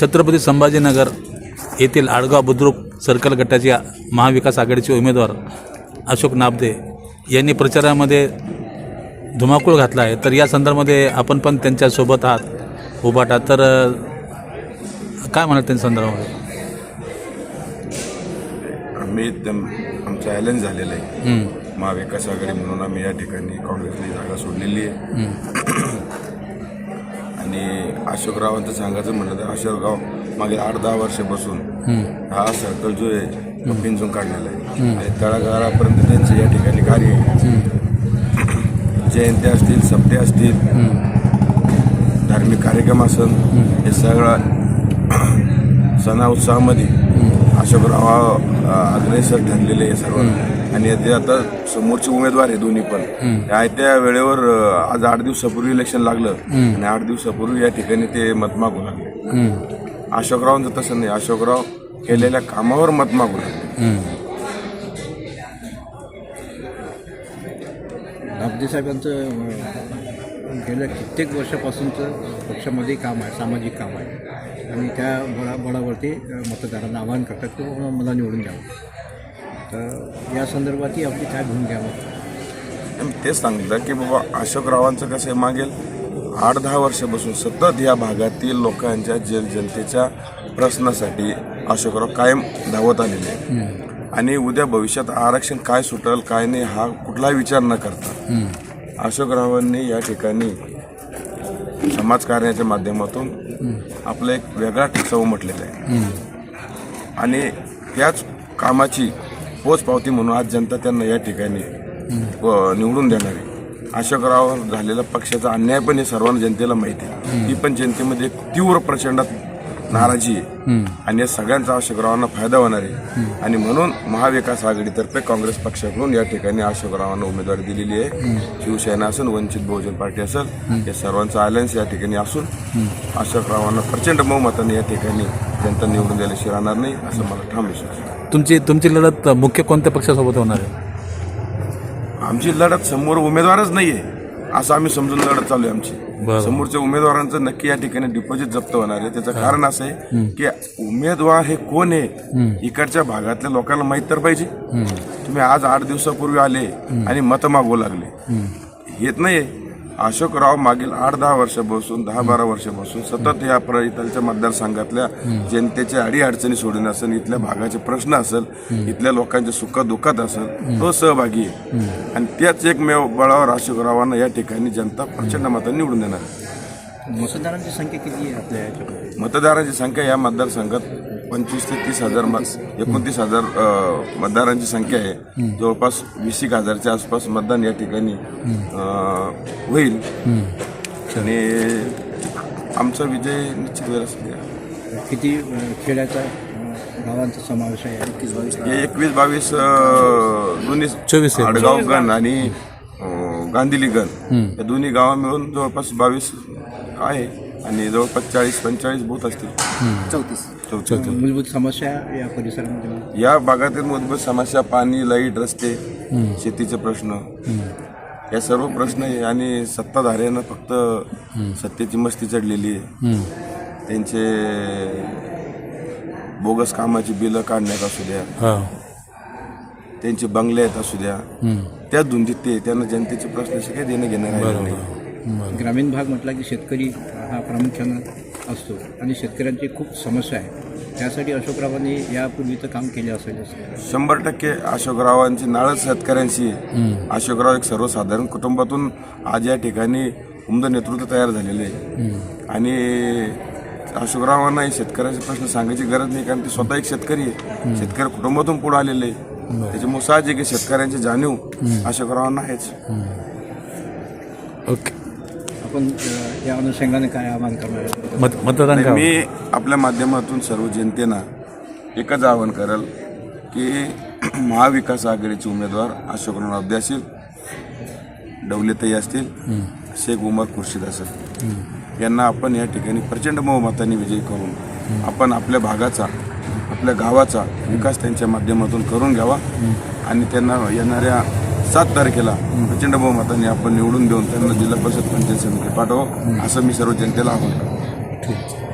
छत्रपती संभाजीनगर येथील आडगाव बुद्रुक सर्कल गटाचे महाविकास आघाडीचे उमेदवार अशोक नाबदे यांनी प्रचारामध्ये धुमाकूळ घातला आहे. तर या संदर्भामध्ये आपण पण त्यांच्यासोबत आहात उभाटा तर काय म्हणाल त्यांच्या संदर्भामध्ये? आम्ही त्यां- आमचं ॲलेन्स झालेलं आहे. महाविकास आघाडी म्हणून आम्ही या ठिकाणी काँग्रेसने जागा सोडलेली आहे. आणि अशोकरावांचं सांगायचं म्हणलं तर अशोकराव मागे आठ दहा वर्षापासून हं, हा सर्कल जो आहे तो पिंजून काढलेला आहे. आणि तळागाळापर्यंत त्यांचं या ठिकाणी कार्य जयंत्या असतील सप्ते असतील धार्मिक कार्यक्रम असेल हे सगळं सणा उत्साहामध्ये अशोकराव अग्रेसर ठरलेले आहे सर्व. आणि ते आता समोरचे उमेदवार आहे दोन्ही पण. ते आयत्या वेळेवर आज आठ दिवसापूर्वी इलेक्शन लागलं. आणि आठ दिवसापूर्वी या ठिकाणी ते मत मागू लागले. अशोकरावांचं तसं नाही. अशोकराव केलेल्या कामावर मत मागू लागले. नागदे साहेबांचं गेल्या कित्येक वर्षापासूनचं पक्षामध्ये काम आहे सामाजिक काम आहे. आणि त्या बळा बळावरती मतदारांना आवाहन करतात की बाबा मला निवडून द्यावं तर या संदर्भातही आपली काय भूमिका तेच सांगितलं की बाबा अशोकरावांचं कसं आहे मागेल आठ दहा वर्षापासून सतत या भागातील लोकांच्या जन जनतेच्या प्रश्नासाठी अशोकराव कायम धावत आलेले आहे आणि उद्या भविष्यात आरक्षण काय सुटल काय नाही हा कुठलाही विचार न करता अशोकरावांनी या ठिकाणी समाजकार्याच्या माध्यमातून आपला एक वेगळा ठसा उमटलेला आहे. आणि त्याच कामाची पोचपावती म्हणून आज जनता त्यांना या ठिकाणी निवडून देणार आहे. अशोकरावावर झालेला पक्षाचा अन्याय पण हे सर्वांना जनतेला माहिती आहे. ती पण जनतेमध्ये एक तीव्र प्रचंडात नाराजी आहे. आणि या सगळ्यांचा अशोकरावांना फायदा होणार आहे. आणि म्हणून महाविकास आघाडीतर्फे काँग्रेस पक्षाकडून या ठिकाणी अशोकरावांना उमेदवारी दिलेली आहे. शिवसेना असेल वंचित बहुजन पार्टी असेल या सर्वांचा अलायन्स या ठिकाणी असून अशोकरावांना प्रचंड बहुमताने या ठिकाणी जनता निवडून द्यायला राहणार नाही असं मला ठाम विश्वास आहे. तुमची तुमची लढत मुख्य कोणत्या पक्षासोबत होणार आहे? आमची लढत समोर उमेदवारच नाहीये असं आम्ही समजून लढत चालू आहे आमची. समोरच्या उमेदवारांचं नक्की या ठिकाणी डिपॉझिट जप्त होणार आहे. त्याचं कारण असं आहे की उमेदवार हे कोण आहे इकडच्या भागातल्या लोकांना माहीत तर पाहिजे. तुम्ही आज आठ दिवसापूर्वी आले आणि मत मागवू लागले. येत नाही अशोकराव मागील आठ दहा वर्षापासून दहा बारा वर्षापासून सतत या प्र मतदारसंघातल्या जनतेच्या अडीअडचणी सोडून असेल इथल्या भागाचे प्रश्न असेल इथल्या लोकांच्या सुखात दुःखात असेल तो सहभागी आहे आणि त्याच एकमेव बळावर अशोकरावांना या ठिकाणी जनता प्रचंड मतांनी निवडून देणार आहे. मतदारांची संख्या किती आहे आपल्या याच्यामध्ये? मतदारांची संख्या या मतदारसंघात पंचवीस ते तीस हजार मत एकोणतीस हजार अ, मतदारांची संख्या आहे. जवळपास वीस एक हजारच्या आसपास मतदान या ठिकाणी अ, होईल. आणि आमचा विजय निश्चित होईल असं आहे. किती अं, खेड्याचा अं, गावांचा समावेश आहे? एकवीस बावीस हे एकवीस बावीस अ, दोन्ही चोवीस. आडगाव गण आणि अ, गांधिली गण या दोन्ही गावा मिळून जवळपास बावीस आहे. आणि जवळपास चाळीस पंचेचाळीस बूथ असतील. चौतीस. चौतीस. मूलभूत समस्या या परिसरामध्ये या भागातील मूलभूत समस्या पाणी लाइट रस्ते शेतीचे प्रश्न. या सर्व प्रश्न आहे आणि सत्ताधाऱ्यांना फक्त सत्तेची मस्ती चढलेली आहे. त्यांचे बोगस कामाची बिलं काढण्यात असू द्या. त्यांचे बंगले आहेत असू द्या. त्या धुंदीत ते त्यांना जनतेचे प्रश्नाशी काही देणं घेणं राहिलं नाही. ग्रामीण भाग म्हटला की शेतकरी हा प्रामुख्यानं असतो. आणि शेतकऱ्यांची खूप समस्या आहे. त्यासाठी अशोकरावांनी यापूर्वीचं काम केले असेल असं शंभर टक्के अशोकरावांची नाळच शेतकऱ्यांशी. अशोकराव एक सर्वसाधारण कुटुंबातून आज या ठिकाणी उमद नेतृत्व तयार झालेले आहे. आणि अशोकरावांना हे शेतकऱ्याचे प्रश्न सांगायची गरज नाही कारण ते स्वतः एक शेतकरी आहे. शेतकरी कुटुंबातून पुढे आलेले आहे. त्याच्यामुळे साहजिक शेतकऱ्यांची जाणीव अशोकरावांना आहेच. ओके. आपण या अनुषंगाने काय आवाहन करणार मत मतदान का मी आपल्या माध्यमातून सर्व जनतेना एकच आवाहन करेल की महाविकास आघाडीचे उमेदवार अशोकराव अब्दे असतील डवलेताई असतील शेख उमर खुर्शीद असेल यांना आपण या ठिकाणी प्रचंड बहुमताने विजयी करून आपण आपल्या भागाचा आपल्या गावाचा विकास त्यांच्या माध्यमातून करून घ्यावा आणि त्यांना येणाऱ्या सात तारखेला प्रचंड बहुमताने आपण निवडून देऊन त्यांना जिल्हा परिषद पंचायत समिती पाठवा असं मी सर्व जनतेला आवाहन करतो. ठीक